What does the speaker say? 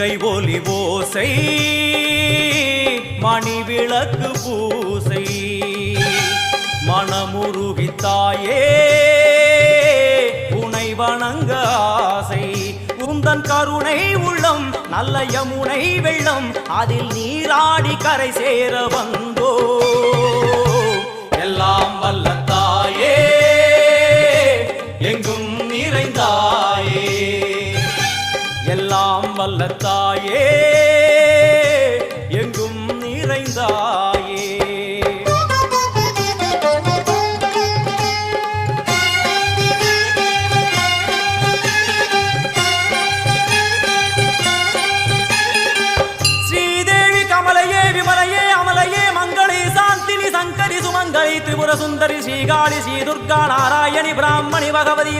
கை ஒலி ஓசை மணி விளக்கு பூசை. மனமுருகித்தாயே உனை வணங்க ஆசை. உந்தன் கருணை உள்ளம் நல்ல யமுனை வெள்ளம் அதில் நீராடி கரை சேர வந்தோ. எல்லாம் வல்ல தாயே எங்கும் நிறைந்தார் வல்ல தாயே எங்கும் நிறைந்தாயே. ஸ்ரீதேவி கமலையே விமலையே அமலையே மங்களே சாந்தினி சங்கரி சுமங்கலி திரிபுர சுந்தரி ஸ்ரீகாளி ஸ்ரீ துர்கா நாராயணி பிராமணி பகவதி